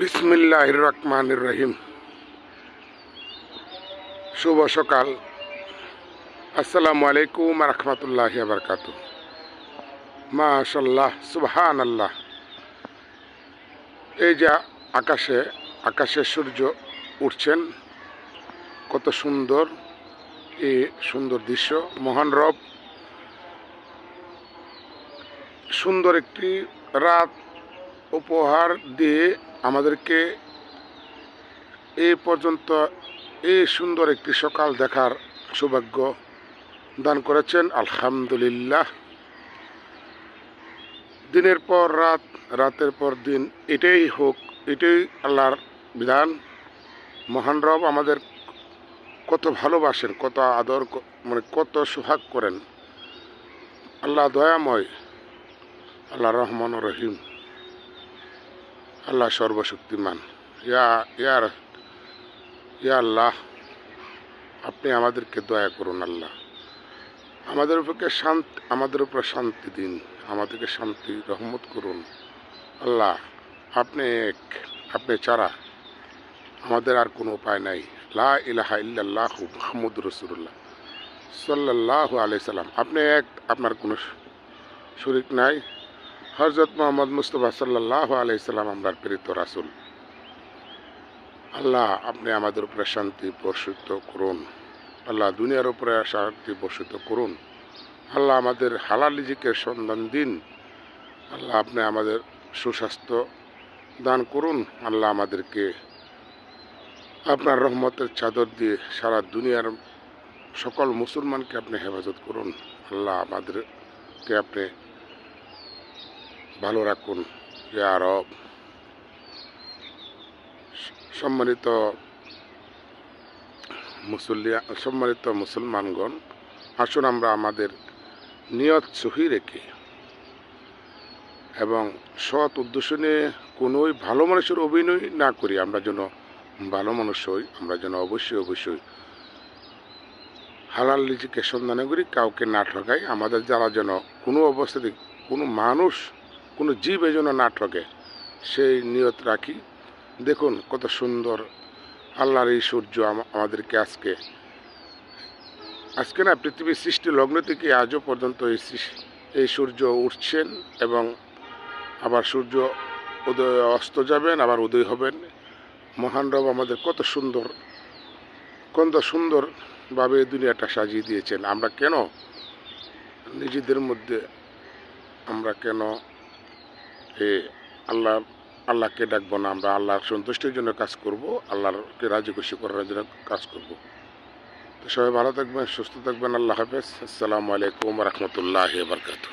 বিসমিল্লাহ রহমান রহিম শুভ সকাল। আসসালামু আলাইকুম রহমতুল্লাহ বরকাত মাশাল্লাহ সুবহান আল্লাহ এই যে আকাশে আকাশে সূর্য উঠছেন, কত সুন্দর এই সুন্দর দৃশ্য, মহান রব। সুন্দর একটি রাত উপহার দিয়ে আমাদেরকে এই পর্যন্ত এই সুন্দর একটি সকাল দেখার সৌভাগ্য দান করেছেন। আলহামদুলিল্লাহ। দিনের পর রাত, রাতের পর দিন, এটাই হোক, এটাই আল্লাহর বিধান। মহান রব আমাদের কত ভালোবাসেন, কত আদর মানে কত সোহাগ করেন। আল্লাহ দয়াময়, আল্লাহ রহমান রহিম। আল্লাহ সর্বশক্তিমান। ইয়া ইয়ার ইয়া আল্লাহ, আপনি আমাদেরকে দয়া করুন আল্লাহ। আমাদের উপরকে শান্তি, আমাদের উপর শান্তি দিন, আমাদেরকে শান্তি, রহমত করুন। আল্লাহ, আপনি এক, আপনি ছাড়া আমাদের আর কোনো উপায় নাই। লা ইলাহা ইল্লাল্লাহ মুহাম্মদ রসুল্লাহ সাল্লাহ আলাইসাল্লাম আপনি এক, আপনার কোনো শরিক নাই। হজরত মোহাম্মদ মুস্তফা সাল্লাহ আলাইসাল্লাম আমরা প্রেরিত রাসুল। আল্লাহ আপনি আমাদের উপরে শান্তি বর্ষিত করুন। আল্লাহ দুনিয়ার উপরে শান্তি বর্ষিত করুন। আল্লাহ আমাদের হালাল রিজিকের সন্ধান দিন। আল্লাহ আপনি আমাদের সুস্বাস্থ্য দান করুন। আল্লাহ আমাদেরকে আপনার রহমতের চাদর দিয়ে সারা দুনিয়ার সকল মুসলমানকে আপনি হেফাজত করুন। আল্লাহ আমাদেরকে আপনি ভালো রাখুন ইয়া রব সম্মানিত মুসল্লিয়া, সম্মানিত মুসলমানগণ, আসুন আমরা আমাদের নিয়ত সহি রেখে এবং সৎ উদ্দেশ্য নিয়ে কোনোই ভালো মানুষের অভিনয় না করি, আমরা যেন ভালো মানুষ হই, আমরা যেন অবশ্যই অবশ্যই হালাল নিজেকে সন্ধানে করি, কাউকে না ঠকাই, আমাদের যারা যেন কোনো অবস্থাতে কোনো মানুষ কোনো জীব যেন না ঠকে। সেই নিয়ত রাখি। দেখুন কত সুন্দর আল্লাহর এই সূর্য আমাদেরকে আজকে। আজকে না পৃথিবীর সৃষ্টি লগ্ন থেকে আজও পর্যন্ত এই এই সূর্য উঠছেন এবং আবার সূর্য উদয় অস্ত যাবেন, আবার উদয় হবেন। মহান রব আমাদের কত সুন্দর, কত সুন্দরভাবে এই দুনিয়াটা সাজিয়ে দিয়েছেন। আমরা কেন? নিজেদের মধ্যে আমরা কেন আল্লাহ, আল্লাহকে ডাকবো না আমরা, আল্লাহর সন্তুষ্টির জন্য কাজ করব আল্লাহকে রাজি খুশি করার জন্য কাজ করব। তো সবাই ভালো থাকবেন, সুস্থ থাকবেন, আল্লাহ হাফেজ। আসসালামু আলাইকুম রহমতুল্লাহ বারকাতু